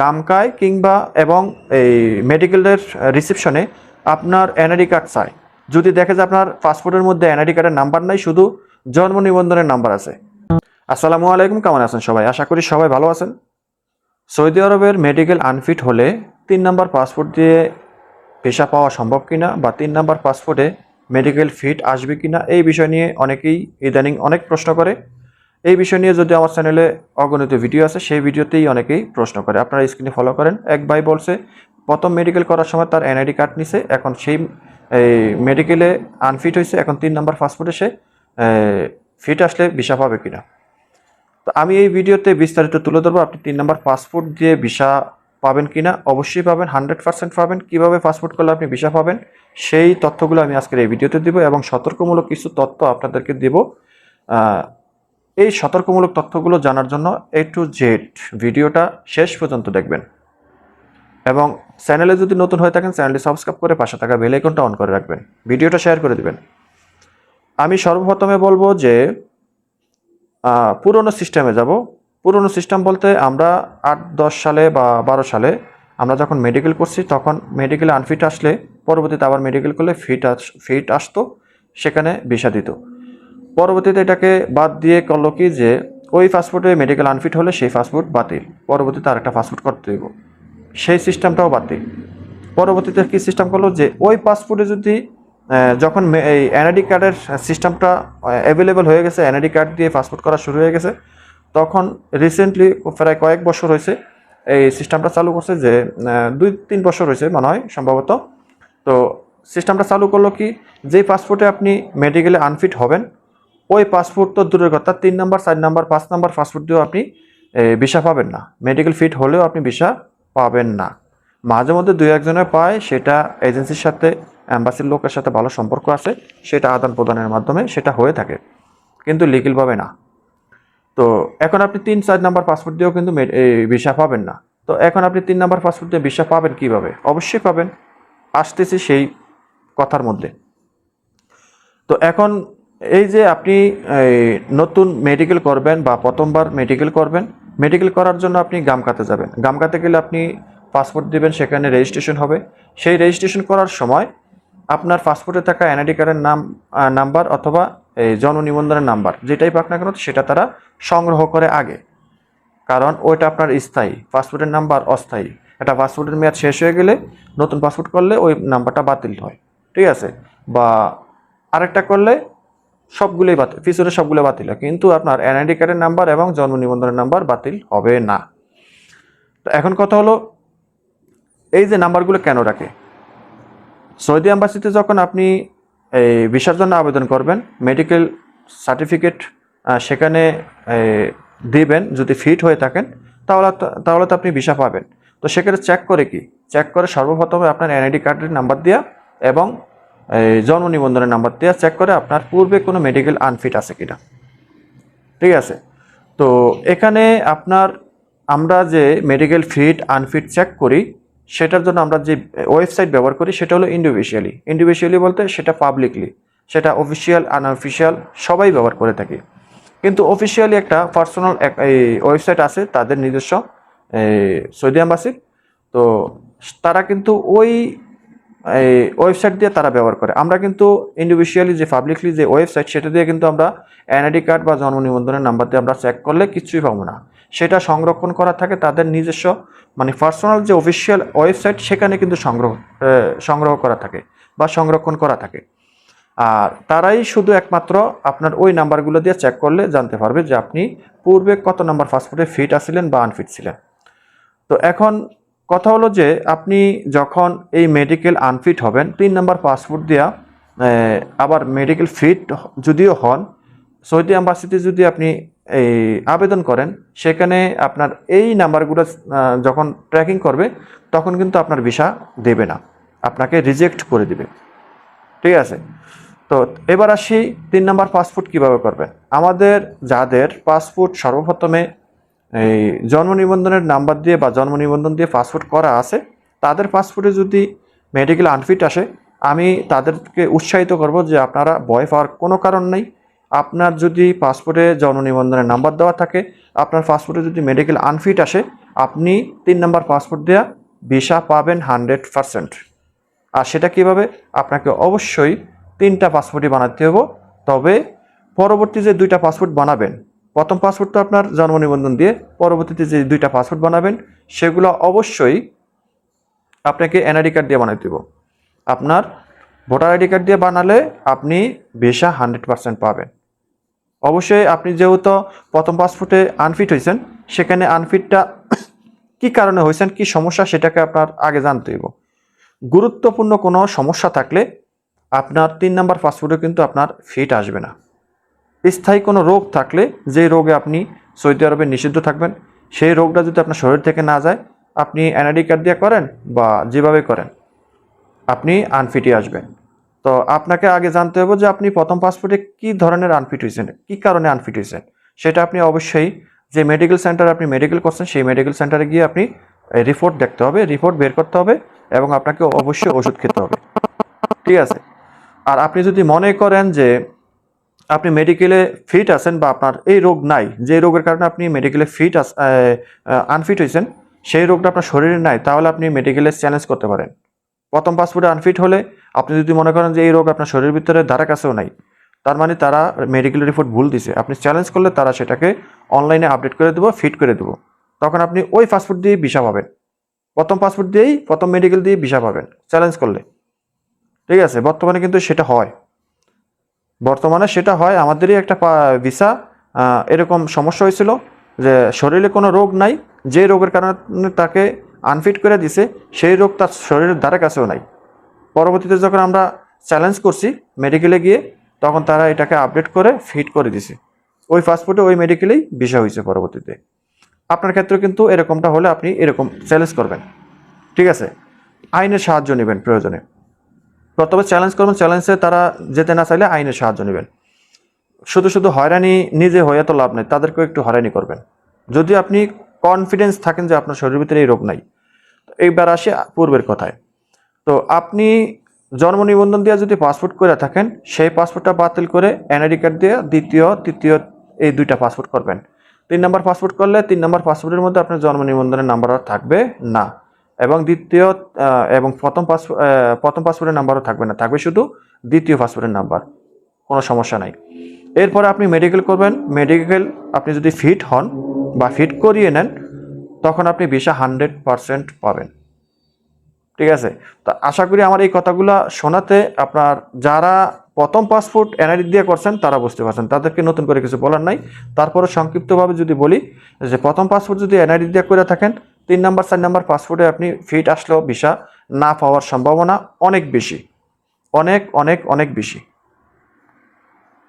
গামকায় কিংবা এবং এই মেডিকেলের রিসেপশনে আপনার এনআইডি কার্ড চায় যদি দেখে যে আপনার পাসপোর্টের মধ্যে এনআইডি কার্ডের নাম্বার নাই, শুধু জন্ম নিবন্ধনের নাম্বার আছে। আসসালামু আলাইকুম, কেমন আছেন সবাই? আশা করি সবাই ভালো আছেন। সৌদি আরবের মেডিকেল আনফিট হলে তিন নাম্বার পাসপোর্ট দিয়ে পেশা পাওয়া সম্ভব কিনা বা তিন নাম্বার পাসপোর্টে মেডিকেল ফিট আসবে কিনা, এই বিষয় নিয়ে অনেকেই ইদানিং অনেক প্রশ্ন করে। এই বিষয় নিয়ে যদি আমার চ্যানেলে অগণিত ভিডিও আছে, সেই ভিডিওতেই অনেকেই প্রশ্ন করে। আপনারা স্ক্রিনে ফলো করেন। এক ভাই বলছে, প্রথম মেডিকেল করার সময় তার এনআইডি কার্ড নিছে, এখন সেই, এই মেডিকেলে আনফিট হয়েছে এখন তিন নাম্বার পাসপোর্টে সে ফিট আসলে ভিসা পাবে কিনা? তো আমি এই ভিডিওতে বিস্তারিত তুলে ধরবো, আপনি তিন নাম্বার পাসপোর্ট দিয়ে ভিসা পাবেন কিনা? অবশ্যই পাবেন হান্ড্রেড পার্সেন্ট পাবেন। কীভাবে পাসপোর্ট করলে আপনি ভিসা পাবেন? সেই তথ্যগুলো আমি আজকের এই ভিডিওতে দিব এবং সতর্কমূলক কিছু তথ্য আপনাদেরকে দেব। এই সতর্কমূলক তথ্যগুলো জানার জন্য এ টু জেড ভিডিওটা শেষ পর্যন্ত দেখবেন। এবং চ্যানেলে যদি নতুন হয়ে থাকেন, চ্যানেলটি সাবস্ক্রাইব করে পাশে থাকা বেল আইকনটা অন করে রাখবেন। ভিডিওটা শেয়ার করে দিবেন। আমি সর্বপ্রথমে বলব যে পুরনো সিস্টেমে যাব। পুরনো সিস্টেম বলতে আমরা আট, দশ সালে বা বারো সালে আমরা যখন মেডিকেল করছি, তখন মেডিকেলে আনফিট আসলে পরবর্তীতে আবার মেডিকেল করলে ফিট আস ফিট আসতো, সেখানে ভিসা দিত। পরবর্তীতে এটাকে বাদ দিয়ে করল কি যে, ওই পাসপোর্টে মেডিকেল আনফিট হলে সেই পাসপোর্ট বাতিল। পরবর্তীতে আরেকটা পাসপোর্ট করতে দিব সেই সিস্টেমটাও বাতিল। পরবর্তীতে কী সিস্টেম করল যে, ওই পাসপোর্টে যদি যখন এই এনআইডি কার্ডের সিস্টেমটা অ্যাভেলেবেল হয়ে গেছে এনআইডি কার্ড দিয়ে পাসপোর্ট করা শুরু হয়ে গেছে, তখন রিসেন্টলি প্রায় কয়েক বছর হয়েছে, এই সিস্টেমটা চালু করছে যে দুই তিন বছর হয়েছে মনে হয় সম্ভবত। তো সিস্টেমটা চালু করল কি, যেই পাসপোর্টে আপনি মেডিকেলে আনফিট হবেন ওই পাসপোর্ট তো দূরের কথা, তিন নাম্বার, চার নাম্বার, পাঁচ নাম্বার পাসপোর্ট দিয়েও আপনি ভিসা পাবেন না। মেডিকেল ফিট হলেও আপনি ভিসা পাবেন না। মাঝে মধ্যে দুই একজনে পায়, সেটা এজেন্সির সাথে অ্যাম্বাসির লোকের সাথে ভালো সম্পর্ক আছে, সেটা আদান প্রদানের মাধ্যমে সেটা হয়ে থাকে, কিন্তু লিগেলভাবে না। তো এখন আপনি তিন, চার নাম্বার পাসপোর্ট দিয়েও কিন্তু ভিসা পাবেন না। তো এখন আপনি তিন নাম্বার পাসপোর্ট দিয়ে ভিসা পাবেন কীভাবে? অবশ্যই পাবেন। আসতেছি সেই কথার মধ্যে। তো এখন এই যে আপনি নতুন মেডিকেল করবেন বা প্রথমবার মেডিকেল করবেন মেডিকেল করার জন্য আপনি গামকাতে যাবেন। গামকাতে গেলে আপনি পাসপোর্ট দিবেন, সেখানে রেজিস্ট্রেশন হবে। সেই রেজিস্ট্রেশন করার সময় আপনার পাসপোর্টে থাকা এনআইডি কার্ডের নাম নাম্বার অথবা, এই, জন্ম নিবন্ধনের নাম্বার যেটাই পাক না কেন, সেটা তারা সংগ্রহ করে আগে। কারণ ওইটা আপনার স্থায়ী পাসপোর্টের নাম্বার অস্থায়ী। একটা পাসপোর্টের মেয়াদ শেষ হয়ে গেলে নতুন পাসপোর্ট করলে ওই নাম্বারটা বাতিল হয়। ঠিক আছে? বা আরেকটা করলে সবগুলোই বাতিল, পিছনে সবগুলো বাতিল। কিন্তু আপনার এনআইডি কার্ডের নাম্বার এবং জন্ম নিবন্ধনের নাম্বার বাতিল হবে না। তো এখন কথা হলো, এই যে নাম্বারগুলো কেন রাখে? সৌদি অ্যাম্বাসিতে যখন আপনি এই ভিসার জন্য আবেদন করবেন মেডিকেল সার্টিফিকেট সেখানে দিবেন, যদি ফিট হয়ে থাকেন, তাহলে তাহলে তো আপনি ভিসা পাবেন। তো সেখানে চেক করে কি? চেক করে সর্বপ্রথমে আপনার এনআইডি কার্ডের নাম্বার দেওয়া এবং জন্ম নিবন্ধনের নাম্বার দেওয়া চেক করে আপনার পূর্বে কোনো মেডিকেল আনফিট আছে কিনা। ঠিক আছে? তো এখানে আপনার আমরা যে মেডিকেল ফিট আনফিট চেক করি সেটার জন্য আমরা যে ওয়েবসাইট ব্যবহার করি সেটা হলো ইন্ডিভিজুয়ালি ইন্ডিভিজুয়ালি বলতে সেটা পাবলিকলি সেটা অফিসিয়াল আনঅফিসিয়াল সবাই ব্যবহার করে থাকি। কিন্তু অফিসিয়ালি একটা পার্সোনাল এই ওয়েবসাইট আছে তাদের নিজস্ব এই, সৌদি অ্যাম্বাসির তো তারা কিন্তু ওই এই ওয়েবসাইট দিয়ে তারা ব্যবহার করে। আমরা কিন্তু ইন্ডিভিজুয়ালি যে পাবলিকলি যে ওয়েবসাইট সেটা দিয়ে কিন্তু আমরা এনআইডি কার্ড বা জন্ম নিবন্ধনের নাম্বার দিয়ে আমরা চেক করলে কিছুই পাবো না। সেটা সংরক্ষণ করা থাকে, তাদের নিজস্ব মানে পার্সোনাল যে অফিসিয়াল ওয়েবসাইট সেখানে কিন্তু সংগ্রহ সংগ্রহ করা থাকে বা সংরক্ষণ করা থাকে। আর তারাই শুধু একমাত্র আপনার ওই নাম্বারগুলো দিয়ে চেক করলে জানতে পারবে যে আপনি পূর্বে কত নাম্বার পাসপোর্টে ফিট আছিলেন বা আনফিট ছিলেন। তো এখন কথা হলো যে আপনি যখন এই মেডিকেল আনফিট হবেন, তিন নাম্বার পাসপোর্ট দেওয়া আবার মেডিকেল ফিট যদিও হন, সৌদি অ্যাম্বাসিতে যদি আপনি এই আবেদন করেন, সেখানে আপনার এই নাম্বারগুলো যখন ট্র্যাকিং করবে, তখন কিন্তু আপনার ভিসা দেবে না। আপনাকে রিজেক্ট করে দিবে। ঠিক আছে? তো এবার আসি তিন নাম্বার পাসপোর্ট কীভাবে করবেন? আমাদের, যাদের পাসপোর্ট সর্বপ্রথমে এই জন্ম নিবন্ধনের নাম্বার দিয়ে বা জন্ম নিবন্ধন দিয়ে পাসপোর্ট করা আছে, তাদের পাসপোর্টে যদি মেডিকেল আনফিট আসে, আমি তাদেরকে উৎসাহিত করব যে আপনারা ভয় পাওয়ার কোনো কারণ নেই। আপনার যদি পাসপোর্টে জন্ম নিবন্ধনের নাম্বার দেওয়া থাকে, আপনার পাসপোর্টে যদি মেডিকেল আনফিট আসে, আপনি তিন নাম্বার পাসপোর্ট দেওয়া ভিসা পাবেন হান্ড্রেড পারসেন্ট আর সেটা কীভাবে? আপনাকে অবশ্যই তিনটা পাসপোর্টই বানাতে হবে। তবে পরবর্তী যে দুইটা পাসপোর্ট বানাবেন প্রথম পাসপোর্ট তো আপনার জন্ম নিবন্ধন দিয়ে পরবর্তীতে যে দুইটা পাসপোর্ট বানাবেন, সেগুলো অবশ্যই আপনাকে এনআইডি কার্ড দিয়ে বানাতে দেব আপনার ভোটার আইডি কার্ড দিয়ে বানালে আপনি ভিসা হান্ড্রেড পার্সেন্ট পাবেন। অবশ্যই আপনি যেহেতু প্রথম পাসপোর্টে আনফিট হয়েছেন, সেখানে আনফিটটা কি কারণে হয়েছেন, কি সমস্যা, সেটাকে আপনার আগে জানতে হইব। গুরুত্বপূর্ণ কোনো সমস্যা থাকলে আপনার তিন নাম্বার পাসপোর্টে কিন্তু আপনার ফিট আসবে না। স্থায়ী কোনো রোগ থাকলে যে রোগে আপনি সৌদি আরবে নিষিদ্ধ থাকবেন, সেই রোগটা যদি আপনার শরীর থেকে না যায়, আপনি কার্ড দিয়ে করেন বা যেভাবে করেন, আপনি আনফিটে আসবেন। তো আপনাকে আগে জানতে হবে যে আপনি প্রথম পাসপোর্টে কি ধরনের আনফিট হয়েছেন, কি কারণে আনফিট হয়েছেন? সেটা আপনি অবশ্যই যে মেডিকেল সেন্টার আপনি মেডিকেল করছেন, সেই মেডিকেল সেন্টারে গিয়ে আপনি রিপোর্ট দেখতে হবে, রিপোর্ট বের করতে হবে এবং আপনাকে অবশ্যই ওষুধ খেতে হবে। ঠিক আছে? আর আপনি যদি মনে করেন যে আপনি মেডিকেলে ফিট আছেন বা আপনার এই রোগ নাই, যে রোগের কারণে আপনি মেডিকেলে ফিট আনফিট হয়েছেন, সেই রোগটা আপনার শরীরে নাই, তাহলে আপনি মেডিকেলে চ্যালেঞ্জ করতে পারেন। প্রথম পাসপোর্টে আনফিট হলে আপনি যদি মনে করেন যে এই রোগ আপনার শরীরের ভিতরে ধারা কাছেও নাই, তার মানে তারা মেডিকেল রিপোর্ট ভুল দিছে। আপনি চ্যালেঞ্জ করলে তারা সেটাকে অনলাইনে আপডেট করে দেবো ফিট করে দেবো। তখন আপনি ওই পাসপোর্ট দিয়ে ভিসা পাবেন। প্রথম পাসপোর্ট দিয়েই, প্রথম মেডিকেল দিয়ে ভিসা পাবেন চ্যালেঞ্জ করলে। ঠিক আছে? বর্তমানে কিন্তু সেটা হয়। বর্তমানে সেটা হয় আমাদেরই একটা ভিসা এরকম সমস্যা হয়েছিল যে শরীরে কোনো রোগ নাই, যে রোগের কারণে তাকে আনফিট করে দিছে, সেই রোগ তার শরীরের দ্বারা কাছেও নাই। পরবর্তীতে যখন আমরা চ্যালেঞ্জ করছি মেডিকেলে গিয়ে, তখন তারা এটাকে আপডেট করে ফিট করে দিছে। ওই পাসপোর্টে ওই মেডিকেলেই ভিসা হয়েছে পরবর্তীতে। আপনার ক্ষেত্রে কিন্তু এরকমটা হলে আপনি এরকম চ্যালেঞ্জ করবেন। ঠিক আছে? আইনের সাহায্য নেবেন প্রয়োজনে। প্রথমে চ্যালেঞ্জ করবেন চ্যালেঞ্জে তারা যেতে না চাইলে আইনের সাহায্য নেবেন। শুধু শুধু হয়রানি নিজে হয়ে তো লাভ নেই, তাদেরকেও একটু হয়রানি করবেন। যদি আপনি কনফিডেন্স থাকেন যে আপনার শরীরের ভিতরে এই রোগ নাই এইবার আসি পূর্বের কথায়। তো আপনি জন্ম নিবন্ধন দিয়ে যদি পাসপোর্ট করে থাকেন, সেই পাসপোর্টটা বাতিল করে এনআইডি কার্ড দিয়ে দ্বিতীয়, তৃতীয় এই দুইটা পাসপোর্ট করবেন। তিন নম্বর পাসপোর্ট করলে তিন নম্বর পাসপোর্টের মধ্যে আপনার জন্ম নিবন্ধনের নাম্বার আর থাকবে না। এবং দ্বিতীয় এবং প্রথম পাসপোর্ট প্রথম পাসপোর্টের নাম্বারও থাকবে না, থাকবে শুধু দ্বিতীয় পাসপোর্টের নাম্বার, কোনো সমস্যা নাই। এরপরে আপনি মেডিকেল করবেন মেডিকেল আপনি যদি ফিট হন বা ফিট করিয়ে নেন, তখন আপনি ভিসা হান্ড্রেড পারসেন্ট পাবেন। ঠিক আছে? তো আশা করি আমার এই কথাগুলো শোনাতে আপনার যারা প্রথম পাসপোর্ট এনআইডি দিয়ে করছেন, তারা বুঝতে পারছেন। তাদেরকে নতুন করে কিছু বলার নাই। তারপরে সংক্ষিপ্তভাবে যদি বলি, যে প্রথম পাসপোর্ট যদি এনআইডি দিয়ে করে থাকেন তিন নাম্বার, চার নাম্বার পাসপোর্টে আপনি ফিট আসলেও ভিসা না পাওয়ার সম্ভাবনা অনেক বেশি। অনেক অনেক অনেক বেশি।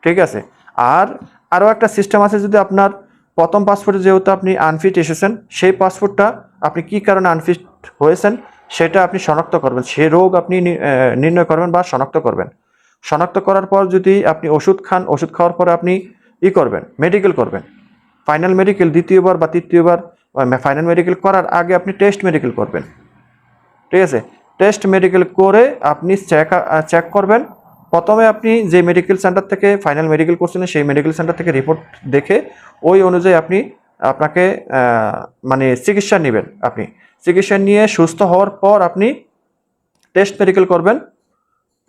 ঠিক আছে? আর আরও একটা সিস্টেম আছে যদি আপনার প্রথম পাসপোর্টে যেহেতু আপনি আনফিট এসেছেন, সেই পাসপোর্টটা আপনি কি কারণে আনফিট হয়েছেন সেটা আপনি শনাক্ত করবেন। সে রোগ আপনি নির্ণয় করবেন বা শনাক্ত করবেন। শনাক্ত করার পর যদি আপনি ওষুধ খান, ওষুধ খাওয়ার পরে আপনি ই করবেন মেডিকেল করবেন। ফাইনাল মেডিকেল দ্বিতীয়বার বা তৃতীয়বার ফাইনাল মেডিকেল করার আগে আপনি টেস্ট মেডিকেল করবেন। ঠিক আছে? টেস্ট মেডিকেল করে আপনি চেক চেক করবেন। প্রথমে আপনি যে মেডিকেল সেন্টার থেকে ফাইনাল মেডিকেল করছিলেন, সেই মেডিকেল সেন্টার থেকে রিপোর্ট দেখে ওই অনুযায়ী আপনি আপনাকে মানে চিকিৎসা নেবেন আপনি। চিকিৎসা নিয়ে সুস্থ হওয়ার পর আপনি টেস্ট মেডিকেল করবেন।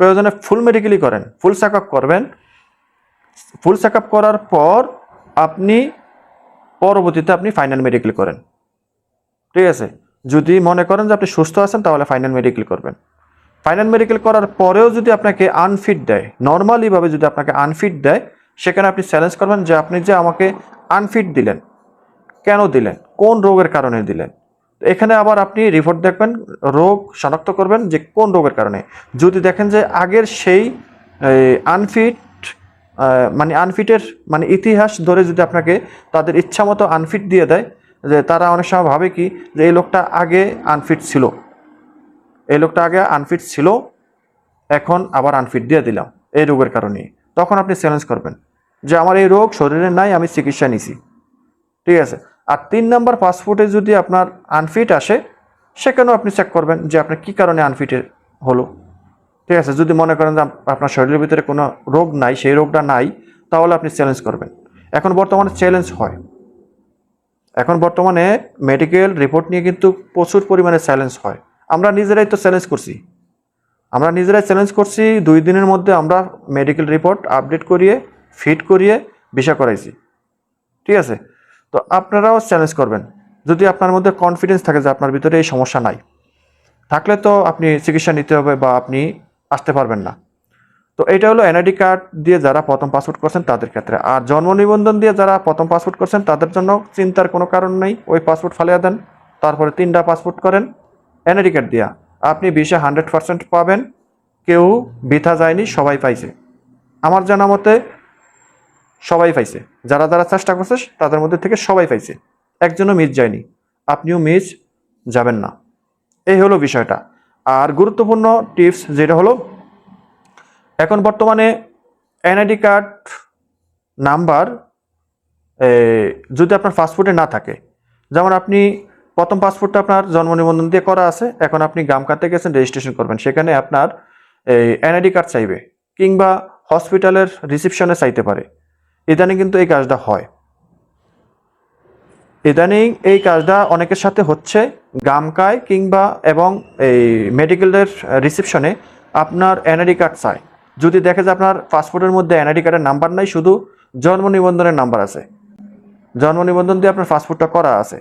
প্রয়োজনে ফুল মেডিকেলই করেন ফুল চেক করবেন। ফুল চেক করার পর আপনি পরবর্তীতে আপনি ফাইনাল মেডিকেল করেন। ঠিক আছে? যদি মনে করেন যে আপনি সুস্থ আছেন, তাহলে ফাইনাল মেডিকেল করবেন। ফাইনাল মেডিকেল করার পরেও যদি আপনাকে আনফিট দেয় নর্মালিভাবে যদি আপনাকে আনফিট দেয়, সেখানে আপনি চ্যালেঞ্জ করবেন যে আপনি যে আমাকে আনফিট দিলেন, কেন দিলেন, কোন রোগের কারণে দিলেন? এখানে আবার আপনি রিপোর্ট দেখবেন, রোগ শনাক্ত করবেন যে কোন রোগের কারণে। যদি দেখেন যে আগের সেই আনফিট মানে আনফিটের মানে ইতিহাস ধরে যদি আপনাকে তাদের ইচ্ছা মতো আনফিট দিয়ে দেয়, যে তারা অনেক সময় ভাবে কি, যে এই লোকটা আগে আনফিট ছিল। এই লোকটা আগে আনফিট ছিল, এখন আবার আনফিট দিয়ে দিলাম এই রোগের কারণে তখন আপনি চ্যালেঞ্জ করবেন যে আমার এই রোগ শরীরে নাই, আমি চিকিৎসা নিছি। ঠিক আছে? আর তিন নাম্বার পাসপোর্টে যদি আপনার আনফিট আসে, সেখানেও আপনি চেক করবেন যে আপনার কী কারণে আনফিটে হলো। ঠিক আছে, যদি মনে করেন যে আপনার শরীরের ভিতরে কোনো রোগ নাই, সেই রোগটা নাই, তাহলে আপনি চ্যালেঞ্জ করবেন। এখন বর্তমানে চ্যালেঞ্জ হয়। এখন বর্তমানে মেডিকেল রিপোর্ট নিয়ে কিন্তু প্রচুর পরিমাণে চ্যালেঞ্জ হয়। আমরা নিজেরাই তো চ্যালেঞ্জ করছি। আমরা নিজেরাই চ্যালেঞ্জ করছি, দুই দিনের মধ্যে আমরা মেডিকেল রিপোর্ট আপডেট করিয়ে ফিট করিয়ে, ভিসা করাইছি। ঠিক আছে? তো আপনারাও চ্যালেঞ্জ করবেন। যদি আপনার মধ্যে কনফিডেন্স থাকে যে আপনার ভিতরে এই সমস্যা নাই, থাকলে তো আপনি চিকিৎসা নিতে হবে বা আপনি আসতে পারবেন না। তো এটা হলো এনআইডি কার্ড দিয়ে যারা প্রথম পাসপোর্ট করছেন তাদের ক্ষেত্রে। আর জন্ম নিবন্ধন দিয়ে যারা প্রথম পাসপোর্ট করছেন তাদের জন্য চিন্তার কোনো কারণ নেই। ওই পাসপোর্ট ফালিয়ে দেন, তারপরে তিনটা পাসপোর্ট করেন এনআইডি কার্ড দিয়া। আপনি বিশে হান্ড্রেড পার্সেন্ট পাবেন, কেউ বৃথা যায়নি, সবাই পাইছে। আমার জানা মতে সবাই পাইছে। যারা যারা চেষ্টা করছে, তাদের মধ্যে থেকে সবাই পাইছে। একজনও মিস যায়নি। আপনিও মিস যাবেন না। এই হলো বিষয়টা। আর গুরুত্বপূর্ণ টিপস যেটা হলো, এখন বর্তমানে এনআইডি কার্ড নাম্বার যদি আপনার পাসপোর্টে না থাকে, যেমন আপনি প্রথম পাসপোর্টটা আপনার জন্ম নিবন্ধন দিয়ে করা আছে, এখন আপনি গামকাতে গেছেন রেজিস্ট্রেশন করবেন, সেখানে আপনার এই এনআইডি কার্ড চাইবে, কিংবা হসপিটালের রিসিপশনে চাইতে পারে। ইদানিং কিন্তু এই কাজটা হয়। ইদানিং এই কাজটা অনেকের সাথে হচ্ছে গামকায় কিংবা এবং এই মেডিকেলের রিসেপশনে আপনার এনআইডি কার্ড চায় যদি দেখে যে আপনার পাসপোর্টের মধ্যে এনআইডি কার্ডের নাম্বার নাই, শুধু জন্ম নিবন্ধনের নাম্বার আছে। জন্ম নিবন্ধন দিয়ে আপনার পাসপোর্টটা করা আছে।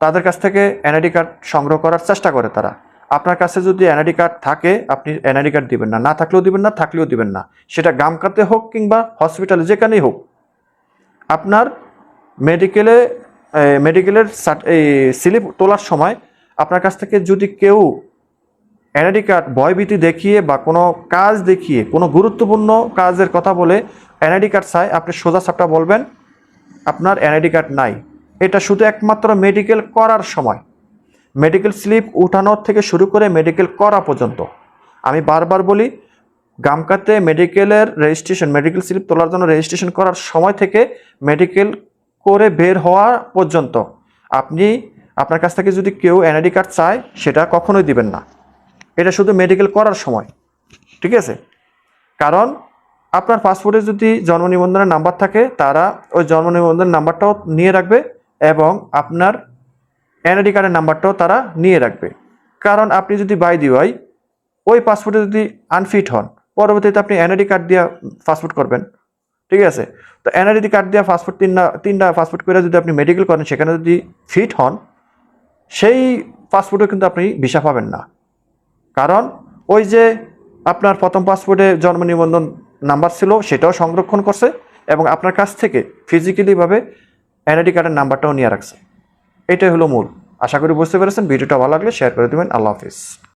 তাদের কাছ থেকে এনআইডি কার্ড সংগ্রহ করার চেষ্টা করে তারা। আপনার কাছে যদি এনআইডি কার্ড থাকে, আপনি এনআইডি কার্ড দিবেন না। না থাকলেও দিবেন না, থাকলেও দিবেন না। সেটা গামকাতে হোক কিংবা হসপিটালে যেখানেই হোক। আপনার মেডিকেলে মেডিকেলের এই স্লিপ তোলার সময় আপনার কাছ থেকে যদি কেউ এনআইডি কার্ড ভয়ভীতি দেখিয়ে বা কোনো কাজ দেখিয়ে, কোনো গুরুত্বপূর্ণ কাজের কথা বলে এনআইডি কার্ড চায়, আপনি সোজা সাপটা বলবেন, আপনার এনআইডি কার্ড নাই। এটা শুধু একমাত্র মেডিকেল করার সময়। মেডিকেল স্লিপ উঠানোর থেকে শুরু করে মেডিকেল করা পর্যন্ত। আমি বারবার বলি, গামকাতে মেডিকেলের রেজিস্ট্রেশন মেডিকেল স্লিপ তোলার জন্য রেজিস্ট্রেশন করার সময় থেকে মেডিকেল করে বের হওয়া পর্যন্ত আপনি আপনার কাছ থেকে যদি কেউ এনআইডি কার্ড চায়, সেটা কখনোই দিবেন না। এটা শুধু মেডিকেল করার সময়, ঠিক আছে? কারণ আপনার পাসপোর্টে যদি জন্ম নিবন্ধনের নাম্বার থাকে, তারা ওই জন্ম নিবন্ধনের নাম্বারটাও নিয়ে রাখবে এবং আপনার এনআইডি কার্ডের নাম্বারটাও তারা নিয়ে রাখবে। কারণ আপনি যদি বাই দিওয়াই ওই পাসপোর্টে যদি আনফিট হন, পরবর্তীতে আপনি এনআইডি কার্ড দিয়ে পাসপোর্ট করবেন ঠিক আছে? তো এনআইডি কার্ড দিয়ে পাসপোর্ট তিনটা তিনটা পাসপোর্ট করে যদি আপনি মেডিকেল করেন, সেখানে যদি ফিট হন, সেই পাসপোর্টে কিন্তু আপনি ভিসা পাবেন না। কারণ ওই যে আপনার প্রথম পাসপোর্টে জন্ম নিবন্ধন নাম্বার ছিল, সেটাও সংরক্ষণ করছে এবং আপনার কাছ থেকে ফিজিক্যালিভাবে এনআইডি কার্ডের নাম্বারটাও নিয়ে রাখছে। এটাই হলো মূল। আশা করি বুঝতে পেরেছেন। ভিডিওটা ভালো লাগলে শেয়ার করে দেবেন। আল্লাহ হাফিজ।